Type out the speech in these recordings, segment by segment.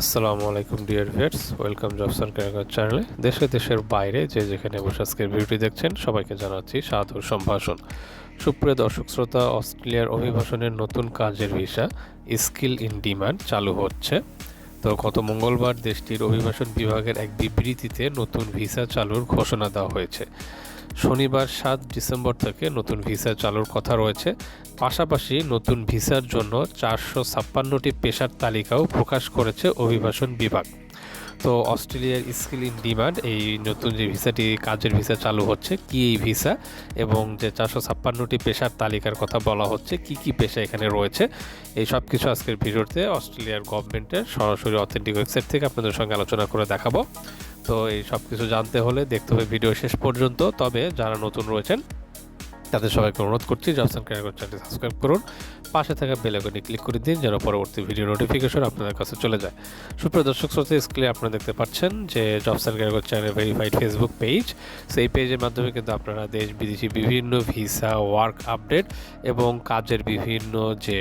আসসালামু আলাইকুম, dear viewers. Welcome jobs and career চ্যানেলে। দেশে, দেশের বাইরে যে যেখানে বসে আজকের ভিডিওটি দেখছেন, সবাইকে জানাচ্ছি সাদর সম্ভাষণ। সুপ্রিয় দর্শক শ্রোতা, অস্ট্রেলিয়ার অভিবাসনের নতুন কাজের ভিসা, স্কিল ইন ডিমান্ড, চালু হচ্ছে। তো গত মঙ্গলবার দেশটির অভিবাসন বিভাগের এক বিবৃতিতে নতুন ভিসা চালুর ঘোষণা দেওয়া হয়েছে। শনিবার সাত ডিসেম্বর থেকে নতুন ভিসা চালুর কথা রয়েছে। পাশাপাশি নতুন ভিসার জন্য চারশো ছাপ্পান্নটি পেশার তালিকাও প্রকাশ করেছে অভিবাসন বিভাগ। তো অস্ট্রেলিয়ার স্কিল ইন ডিমান্ড, এই নতুন যে ভিসাটি, কাজের ভিসা চালু হচ্ছে, কি এই ভিসা এবং যে চারশো ছাপ্পান্নটি পেশার তালিকার কথা বলা হচ্ছে, কি কি পেশা এখানে রয়েছে, এই সব কিছু আজকের ভিডিওতে অস্ট্রেলিয়ার গভর্নমেন্টের সরাসরি অথেন্টিক ওয়েবসাইট থেকে আপনাদের সঙ্গে আলোচনা করে দেখাবো। তো এই সব কিছু জানতে হলে দেখতে হবে ভিডিও শেষ পর্যন্ত। তবে যারা নতুন রয়েছেন, তাদের সবাইকে অনুরোধ করছি জবসান ক্যারিয়ার চ্যানেলটি সাবস্ক্রাইব করুন। পাশে থাকা বেল আইকনে ক্লিক করে দিন যেন পরবর্তী ভিডিও নোটিফিকেশন আপনাদের কাছে চলে যায়। সুপ্রিয় দর্শক শ্রোতা স্ক্রিনে আপনারা দেখতে পাচ্ছেন যে jobs and career channel verified Facebook page সেই পেজের মাধ্যমে কিন্তু আপনারা দেশ, বিদেশি বিভিন্ন ভিসা ওয়ার্ক আপডেট এবং কাজের বিভিন্ন যে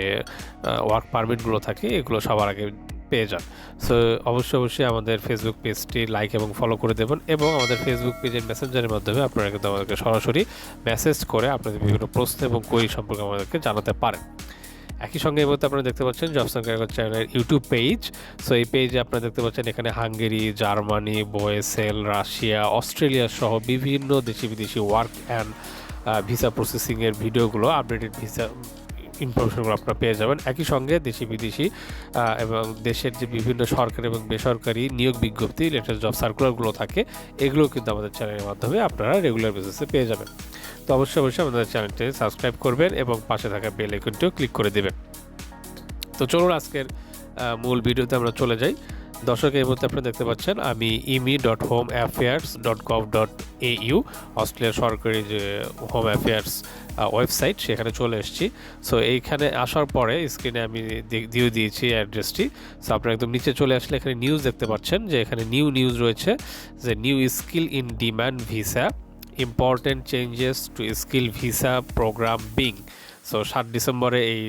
ওয়ার্ক পারমিটগুলো থাকে, এগুলো সবার আগে পেয়ে যান। সো অবশ্যই অবশ্যই আমাদের ফেসবুক পেজটি লাইক এবং ফলো করে দেবেন এবং আমাদের ফেসবুক পেজের মেসেঞ্জারের মাধ্যমে আপনারা কিন্তু আমাদেরকে সরাসরি মেসেজ করে আপনাদের বিভিন্ন প্রশ্ন এবং কোয়েরি সম্পর্কে আমাদেরকে জানাতে পারেন। একই সঙ্গে এই মধ্যে আপনারা দেখতে পাচ্ছেন জবসান কাগজ চ্যানেলের ইউটিউব পেজ সো এই পেজে আপনারা দেখতে পাচ্ছেন এখানে Hungary, Germany, BOESL, Russia, Australia সহ বিভিন্ন দেশি বিদেশি ওয়ার্ক অ্যান্ড ভিসা প্রসেসিংয়ের ভিডিওগুলো আপডেটেড ভিসা ইনফরমেশনগুলো আপনারা পেয়ে যাবেন। একই সঙ্গে দেশি বিদেশি এবং দেশের যে বিভিন্ন সরকারি এবং বেসরকারি নিয়োগ বিজ্ঞপ্তি লেটেস্ট জব সার্কুলারগুলো থাকে এগুলো কিন্তু আমাদের চ্যানেলের মাধ্যমে আপনারা রেগুলার বেসিসে পেয়ে যাবেন। তো অবশ্যই অবশ্যই আমাদের চ্যানেলটি সাবস্ক্রাইব করবেন এবং পাশে থাকা বেল আইকনটিও ক্লিক করে দেবেন। তো চলুন আজকের মূল ভিডিওতে আমরা চলে যাই। দর্শক, এই মুহূর্তে আপনারা দেখতে পাচ্ছেন, আমি immi dot home affairs dot gov dot A U, অস্ট্রেলিয়ার সরকারি যে হোম অ্যাফেয়ার্স ওয়েবসাইট, সেখানে চলে এসেছি। সো, এইখানে আসার পরে স্ক্রিনে আমি দিয়ে দিয়েছি অ্যাড্রেসটি। সো, আপনারা একদম নিচে চলে আসলে এখানে নিউজ দেখতে পাচ্ছেন, যে এখানে নিউ নিউজ রয়েছে, যে new skill in demand visa, important changes to skill visa program being. So সাত ডিসেম্বরে এই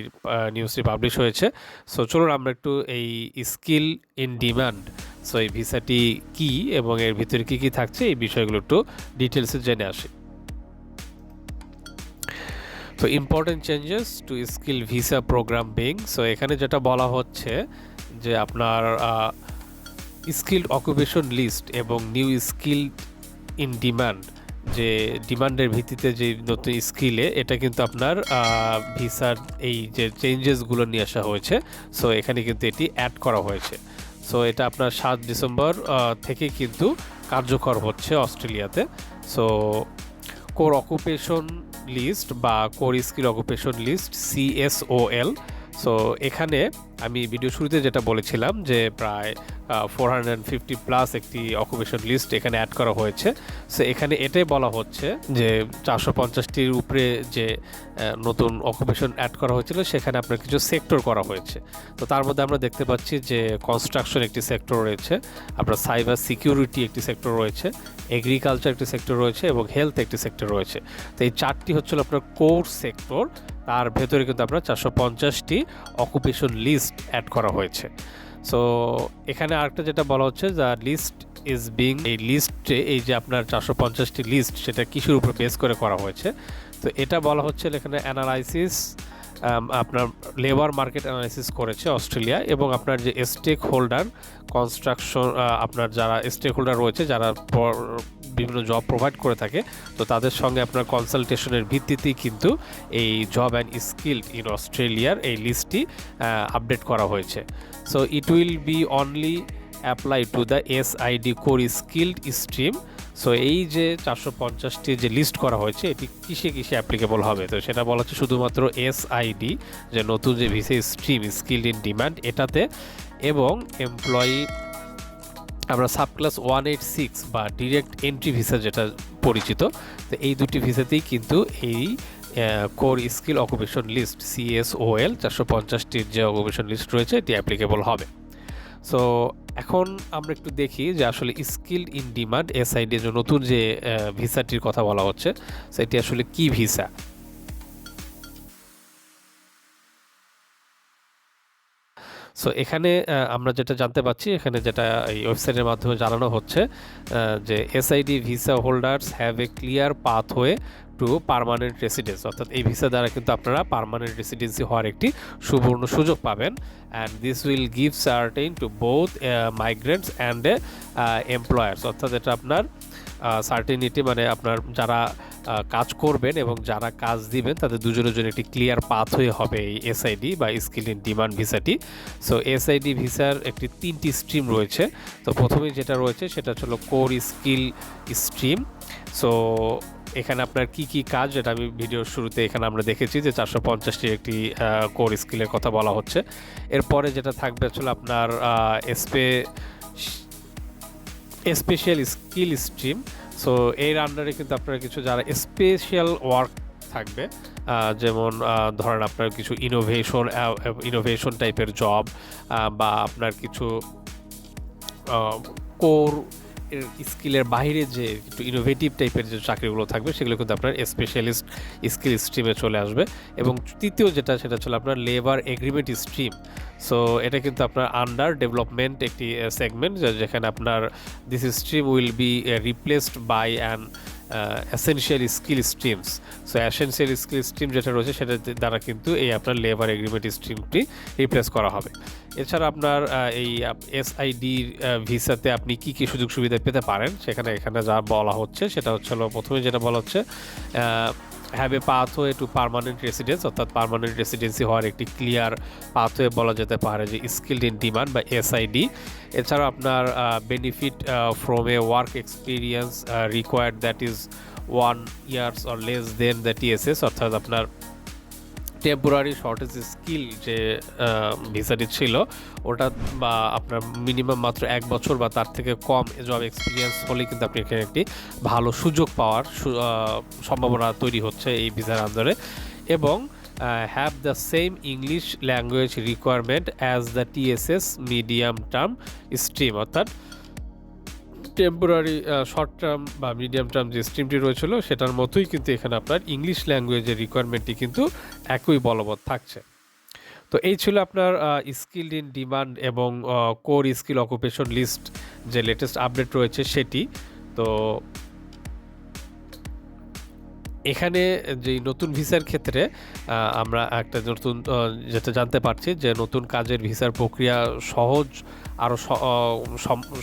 নিউজটি পাবলিশ হয়েছে। সো চলুন আমরা একটু এই স্কিল ইন ডিমান্ড সো এই ভিসাটি কি এবং এর ভিতরে কি কি থাকছে এই বিষয়গুলো একটু ডিটেলসে জেনে আসি। তো important changes to skill visa program being so এখানে যেটা বলা হচ্ছে যে আপনার স্কিল্ড অকুপেশন লিস্ট এবং নিউ স্কিল ইন ডিমান্ড যে ডিমান্ডের ভিত্তিতে যে নতুন স্কিলে, এটা কিন্তু আপনার ভিসার এই যে চেঞ্জেসগুলো নিয়ে আসা হয়েছে। সো, এখানে কিন্তু এটি অ্যাড করা হয়েছে। সো, এটা আপনার সাত ডিসেম্বর থেকে কিন্তু কার্যকর হচ্ছে অস্ট্রেলিয়াতে। সো, কোর অকুপেশন লিস্ট বা core skill occupation list CSOL so এখানে আমি ভিডিও শুরুতে যেটা বলেছিলাম যে প্রায় ফোর হান্ড্রেড ফিফটি প্লাস একটি অকুপেশন লিস্ট এখানে অ্যাড করা হয়েছে। সো এখানে এটাই বলা হচ্ছে যে চারশো পঞ্চাশটির উপরে যে নতুন অকুপেশন অ্যাড করা হয়েছিল, সেখানে আপনার কিছু সেক্টর করা হয়েছে। তো তার মধ্যে আমরা দেখতে পাচ্ছি যে কনস্ট্রাকশন একটি সেক্টর রয়েছে, আপনার সাইবার সিকিউরিটি একটি সেক্টর রয়েছে এগ্রিকালচার একটি সেক্টর রয়েছে এবং হেলথ একটি সেক্টর রয়েছে। তো এই চারটি হচ্ছিল আপনার কোর সেক্টর তার ভেতরে কিন্তু আপনার চারশো পঞ্চাশটি অকুপেশন লিস্ট অ্যাড করা হয়েছে। সো এখানে আরেকটা যেটা বলা হচ্ছে যা লিস্ট ইজ বিং এই লিস্টে এই যে আপনার চারশো পঞ্চাশটি লিস্ট সেটা কিসের উপর বেস করে করা হয়েছে? তো এটা বলা হচ্ছে এখানে অ্যানালাইসিস আপনার লেবার মার্কেট অ্যানালাইসিস করেছে অস্ট্রেলিয়া এবং আপনার যে স্টেক হোল্ডার কনস্ট্রাকশন আপনার যারা স্টেক হোল্ডার রয়েছে, যারা বিভিন্ন জব প্রোভাইড করে থাকে, তো তাদের সঙ্গে আপনার কনসালটেশনের ভিত্তিতেই কিন্তু এই জব অ্যান্ড স্কিল ইন অস্ট্রেলিয়ার এই লিস্টটি আপডেট করা হয়েছে। So it will be only apply to the S ID core skilled stream so এই যে চারশো পঞ্চাশটি যে লিস্ট করা হয়েছে, এটি কিসে কিসে অ্যাপ্লিকেবল হবে? তো সেটা বলা হচ্ছে শুধুমাত্র এস আইডি যে নতুন যে visa stream skilled in demand এটাতে এবং এমপ্লয়ি আমরা sub class one eight six বা ডিরেক্ট এন্ট্রি ভিসা যেটা পরিচিত, তো এই দুটি ভিসাতেই কিন্তু এই core skill occupation list CSOL চারশো পঞ্চাশটির যে অকুপেশন লিস্ট রয়েছে, এটি অ্যাপ্লিকেবল হবে। সো এখন আমরা একটু দেখি যে আসলে স্কিল ইন ডিমান্ড এসআইডি যে নতুন যে ভিসাটির কথা বলা হচ্ছে, সেটি আসলে কি ভিসা? সো এখানে আমরা যেটা জানতে পাচ্ছি, এখানে যেটা এই ওয়েবসাইটের মাধ্যমে জানানো হচ্ছে যে SID visa holders have a clear pathway to permanent residence অর্থাৎ এই ভিসা দ্বারা কিন্তু আপনারা পারমানেন্ট রেসিডেন্সি হওয়ার একটি সুবর্ণ সুযোগ পাবেন। And this will give certain to both migrants and employers অর্থাৎ এটা আপনার সার্টেনিটি মানে আপনার যারা কাজ করবেন এবং যারা কাজ দিবেন, তাদের দুজনের জন্য একটি ক্লিয়ার পাথ হয়ে হবে এই এসআইডি বা স্কিল ইন ডিমান্ড ভিসাটি সো এসআইডি ভিসার একটি তিনটি স্ট্রিম রয়েছে। তো প্রথমেই যেটা রয়েছে, সেটা হলো কোর স্কিল স্ট্রিম সো এখানে আপনার কি কি কাজ, যেটা আমি ভিডিওর শুরুতে এখানে আমরা দেখেছি যে চারশো পঞ্চাশটি একটি কোর স্কিলের কথা বলা হচ্ছে। এরপরে যেটা থাকবে আসলে আপনার এসপে স্পেশাল স্কিল স্ট্রিম সো এর আন্ডারে কিন্তু আপনারা কিছু যারা স্পেশাল ওয়ার্ক থাকবে যেমন ধরেন আপনার কিছু ইনোভেশন ইনোভেশন টাইপের জব বা আপনার কিছু কোর স্কিলের বাইরে যে একটু ইনোভেটিভ টাইপের যে চাকরিগুলো থাকবে, সেগুলো কিন্তু আপনার স্পেশালিস্ট স্কিল স্ট্রিমে চলে আসবে। এবং তৃতীয় যেটা, সেটা ছিল আপনার লেবার এগ্রিমেন্ট স্ট্রিম সো এটা কিন্তু আপনার আন্ডার ডেভেলপমেন্ট একটি সেগমেন্ট যেখানে আপনার this stream will be replaced by an essential skill streams so essential skill stream যেটা রয়েছে সেটার দ্বারা কিন্তু এই আপনার লেবার এগ্রিমেন্ট স্ট্রিমটি রিপ্লেস করা হবে। এছাড়া আপনার এই এসআইডি ভিসাতে আপনি কি কি সুযোগ সুবিধা পেতে পারেন, সেখানে এখানে যা বলা হচ্ছে, সেটা হচ্ছে প্রথমে যেটা বলা হচ্ছে have a pathway to permanent residence অর্থাৎ পারমানেন্ট রেসিডেন্সি হওয়ার একটি ক্লিয়ার পাথওয়ে বলা যেতে পারে যে স্কিলড ইন ডিমান্ড বা এসআইডি এছাড়া আপনার benefit from a work experience required that is one years or less than the TSS অর্থাৎ আপনার টেম্পোরারি শর্টেজ স্কিল যে ভিসাটি ছিল, ওটা বা আপনার মিনিমাম মাত্র এক বছর বা তার থেকে কম জব এক্সপিরিয়েন্স হলে কিন্তু আপনি এখানে একটি ভালো সুযোগ পাওয়ার সম্ভাবনা তৈরি হচ্ছে এই ভিসার আন্দোলনে এবং have the same English language requirement as the TSS medium term stream অর্থাৎ টেম্পোরারি শর্ট টার্ম বা মিডিয়াম টার্ম যে স্ট্রিমটি রয়েছিল, সেটার মতোই কিন্তু এখানে আপনার ইংলিশ ল্যাঙ্গুয়েজের রিকোয়ারমেন্টটি কিন্তু একই বলবৎ থাকছে। তো এই ছিল আপনার স্কিল ইন ডিমান্ড এবং কোর স্কিল অকুপেশন লিস্ট যে লেটেস্ট আপডেট রয়েছে সেটি। তো এখানে যে নতুন ভিসার ক্ষেত্রে আমরা একটা নতুন যেটা জানতে পারছি যে নতুন কাজের ভিসার প্রক্রিয়া সহজ আরও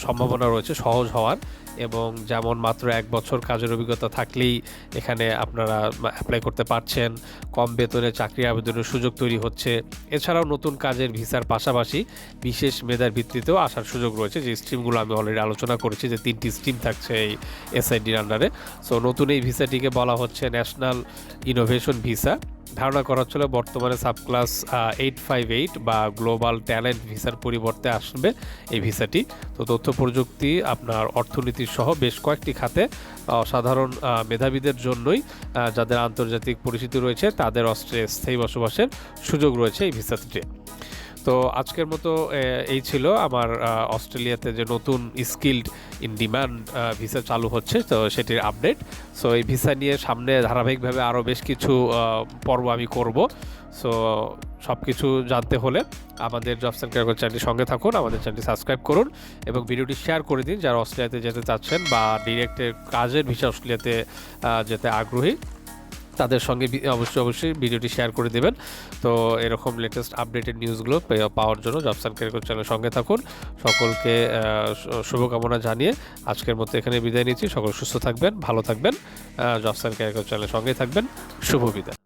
সম্ভাবনা রয়েছে, সহজ হওয়ার। এবং যেমন মাত্র এক বছর কাজের অভিজ্ঞতা থাকলেই এখানে আপনারা অ্যাপ্লাই করতে পারছেন। কম বেতনে চাকরি আবেদনের সুযোগ তৈরি হচ্ছে। এছাড়াও নতুন কাজের ভিসার পাশাপাশি বিশেষ মেধার ভিত্তিতেও আসার সুযোগ রয়েছে। যে স্ট্রিমগুলো আমি অলরেডি আলোচনা করেছি যে তিনটি স্ট্রিম থাকছে এই এসআইডির আন্ডারে সো নতুন এই ভিসাটিকে বলা হচ্ছে ন্যাশনাল ইনোভেশন ভিসা ধারণা করা হচ্ছিল বর্তমানে সাবক্লাস এইট ফাইভ এইট বা গ্লোবাল ট্যালেন্ট ভিসার পরিবর্তে আসবে এই ভিসাটি। তো তথ্য প্রযুক্তি, আপনার অর্থনীতি সহ বেশ কয়েকটি খাতে সাধারণ মেধাবীদের জন্যই যাদের আন্তর্জাতিক পরিচিতি রয়েছে, তাদের অস্ট্রে স্থায়ী বসবাসের সুযোগ রয়েছে এই ভিসাটিতে। তো আজকের মতো এই ছিল আমার অস্ট্রেলিয়াতে যে নতুন স্কিল্ড ইন ডিমান্ড ভিসা চালু হচ্ছে, তো সেটির আপডেট। সো এই ভিসা নিয়ে সামনে ধারাবাহিকভাবে আরও বেশ কিছু পর্ব আমি করব। সো সব কিছু জানতে হলে আমাদের জবস অ্যান্ড ক্যারিয়ার চ্যানেলটির সঙ্গে থাকুন, আমাদের চ্যানেলটি সাবস্ক্রাইব করুন এবং ভিডিওটি শেয়ার করে দিন যারা অস্ট্রেলিয়াতে যেতে চাচ্ছেন বা ডিরেক্টের কাজের ভিসা অস্ট্রেলিয়াতে যেতে আগ্রহী। তাদের সঙ্গে অবশ্যই অবশ্যই ভিডিওটি শেয়ার করে দেবেন। তো এরকম লেটেস্ট আপডেটেড নিউজগুলো পাওয়ার জন্য জবসান ক্যারিয়ার চ্যানেলের সঙ্গে থাকুন। সকলকে শুভকামনা জানিয়ে আজকের মতো এখানে বিদায় নিচ্ছি। সকল সুস্থ থাকবেন, ভালো থাকবেন। জবসান ক্যারিয়ার চ্যানেলের সঙ্গেই থাকবেন। শুভ বিদায়।